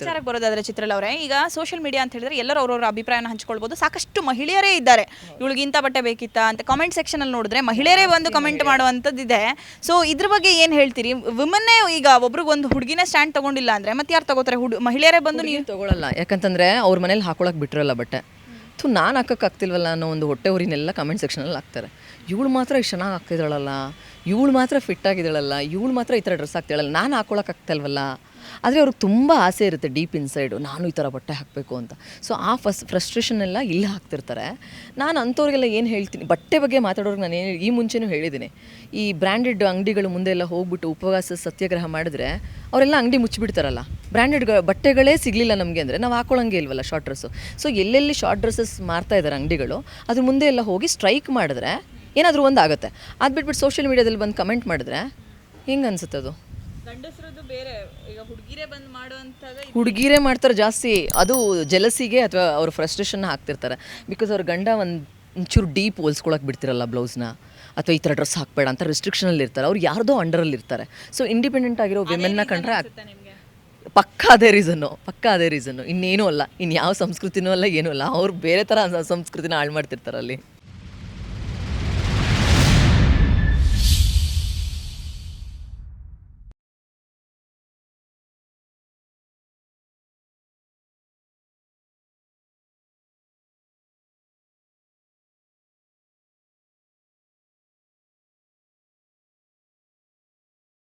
ವಿಚಾರಕ್ಕೆ ಬರೋದಾದ್ರೆ ಚಿತ್ರಲ್ ಅವರೇ ಈಗ ಸೋಷಿಯಲ್ ಮೀಡಿಯಾ ಅಂತ ಹೇಳಿದ್ರೆ ಎಲ್ಲರೂ ಅವ್ರವ್ರ ಅಭಿಪ್ರಾಯನ ಹಂಚ್ಕೊಳ್ಬೋದು. ಸಾಕಷ್ಟು ಮಹಿಳೆಯರೇ ಇದ್ದಾರೆ. ಇವಳಿಗೆ ಇಂಥ ಬಟ್ಟೆ ಬೇಕಿತ್ತಾ ಅಂತ ಕಾಮೆಂಟ್ ಸೆಕ್ಷನ್ ಅಲ್ಲಿ ನೋಡಿದ್ರೆ ಮಹಿಳೆಯರೇ ಬಂದು ಕಮೆಂಟ್ ಮಾಡುವಂಥದ್ದು ಇದೆ ಸೊ ಇದ್ರ ಬಗ್ಗೆ ಏನು ಹೇಳ್ತೀರಿ? ವಿಮನ್ನೇ ಈಗ ಒಬ್ರಿಗೆ ಒಂದು ಹುಡುಗಿನೇ ಸ್ಟ್ಯಾಂಡ್ ತಗೊಂಡಿಲ್ಲ ಅಂದ್ರೆ ಮತ್ತೆ ಯಾರು ತಗೋತಾರೆ? ಹುಡು ಮಹಿಳೆಯರೇ ಬಂದು ನೀವು ತಗೊಳ್ಳಲ್ಲ ಯಾಕಂತಂದ್ರೆ ಅವ್ರ ಮನೇಲಿ ಹಾಕೊಳಕ್ ಬಿಟ್ಟಿರಲ್ಲ ಬಟ್ಟೆ. ಥು ನಾನು ಹಾಕೋಕ್ಕಾಗ್ತಿಲ್ವಲ್ಲ ಅನ್ನೋ ಒಂದು ಹೊಟ್ಟೆ ಊರಿನೆಲ್ಲ ಕಮೆಂಟ್ ಸೆಕ್ಷನಲ್ಲಿ ಹಾಕ್ತಾರೆ. ಇವಳು ಮಾತ್ರ ಇಷ್ಟು ಚೆನ್ನಾಗಿ ಹಾಕ್ತಿದ್ದಾಳಲ್ಲ? ಇವಳು ಮಾತ್ರ ಫಿಟ್ ಆಗಿದ್ದಾಳಲ್ಲ? ಇವಳು ಮಾತ್ರ ಈ ಥರ ಡ್ರೆಸ್ ಹಾಕ್ತಾಳಲ್ಲ ನಾನು ಹಾಕ್ಕೊಳಕ್ಕಾಗ್ತಲ್ವಲ್ಲ ಆದರೆ ಅವ್ರಿಗೆ ತುಂಬ ಆಸೆ ಇರುತ್ತೆ ಡೀಪ್ ಇನ್ಸೈಡು ನಾನು ಈ ಥರ ಬಟ್ಟೆ ಹಾಕಬೇಕು ಅಂತ. ಸೊ ಆ ಫಸ್ ಫ್ರಸ್ಟ್ರೇಷನ್ ಎಲ್ಲ ಇಲ್ಲಿ ಹಾಕ್ತಿರ್ತಾರೆ. ನಾನು ಅಂಥವ್ರಿಗೆಲ್ಲ ಏನು ಹೇಳ್ತೀನಿ? ಬಟ್ಟೆ ಬಗ್ಗೆ ಮಾತಾಡೋರಿಗೆ ನಾನು ಏನು ಈ ಮುಂಚೆನೂ ಹೇಳಿದ್ದೀನಿ. ಈ ಬ್ರ್ಯಾಂಡೆಡ್ ಅಂಗಡಿಗಳು ಮುಂದೆ ಎಲ್ಲ ಹೋಗ್ಬಿಟ್ಟು ಉಪವಾಸ, ಸತ್ಯಾಗ್ರಹ ಮಾಡಿದ್ರೆ ಅವರೆಲ್ಲ ಅಂಗಡಿ ಮುಚ್ಚಿಬಿಡ್ತಾರಲ್ಲ. ಬ್ರ್ಯಾಂಡೆಡ್ ಬಟ್ಟೆಗಳೇ ಸಿಗಲಿಲ್ಲ ನಮಗೆ ಅಂದರೆ ನಾವು ಹಾಕೊಳ್ಳಂಗೆ ಇಲ್ವಲ್ಲ ಶಾರ್ಟ್ ಡ್ರೆಸ್ಸು ಸೊ ಎಲ್ಲೆಲ್ಲಿ ಶಾರ್ಟ್ ಡ್ರೆಸ್ಸಸ್ ಮಾರ್ತಾ ಇದ್ದಾರೆ ಅಂಗಡಿಗಳು ಅದ್ರ ಮುಂದೆ ಎಲ್ಲ ಹೋಗಿ ಸ್ಟ್ರೈಕ್ ಮಾಡಿದ್ರೆ ಏನಾದರೂ ಒಂದು ಆಗುತ್ತೆ. ಅದು ಬಿಟ್ಬಿಟ್ಟು ಸೋಷಿಯಲ್ ಮೀಡಿಯಾದಲ್ಲಿ ಬಂದು ಕಮೆಂಟ್ ಮಾಡಿದ್ರೆ ಹೆಂಗೆ ಅನ್ಸುತ್ತೆ ಅದು? ಗಂಡಸರದ್ದು ಬೇರೆ ಈಗ ಹುಡುಗಿರೇ ಬಂದು ಮಾಡುವಂಥದ್ದು ಹುಡುಗಿರೇ ಮಾಡ್ತಾರೆ ಜಾಸ್ತಿ ಅದು ಜಲಸಿಗೆ ಅಥವಾ ಅವ್ರ ಫ್ರಸ್ಟ್ರೇಷನ್ ಹಾಕ್ತಿರ್ತಾರೆ. ಬಿಕಾಸ್ ಅವ್ರ ಗಂಡ ಒಂದು ಒಂಚೂರು ಡೀಪ್ ಹೋಲ್ಸ್ಕೊಳಕ್ಕೆ ಬಿಡ್ತಿರಲ್ಲ ಬ್ಲೌಸ್ನ? ಅಥವಾ ಈ ಥರ ಡ್ರೆಸ್ ಹಾಕಬೇಡ ಅಂತ ರೆಸ್ಟ್ರಿಕ್ಷನಲ್ಲಿ ಇರ್ತಾರೆ. ಅವ್ರು ಯಾರ್ದೋ ಅಂಡರಲ್ಲಿ ಇರ್ತಾರೆ. ಸೊ ಇಂಡಿಪೆಂಡೆಂಟ್ ಆಗಿರೋ ವಿಮೆನ್ನ ಕಂಡ್ರೆ ಪಕ್ಕ ಅದೇ ರೀಸನ್ನು ಪಕ್ಕ ಅದೇ ರೀಸನ್ನು ಇನ್ನೇನೂ ಅಲ್ಲ. ಇನ್ಯಾವ ಯಾವ ಸಂಸ್ಕೃತಿನೂ ಅಲ್ಲ ಏನೂ ಅಲ್ಲ. ಅವ್ರು ಬೇರೆ ಥರ ಸಂಸ್ಕೃತಿನ ಹಾಳು ಮಾಡ್ತಿರ್ತಾರೆ ಅಲ್ಲಿ.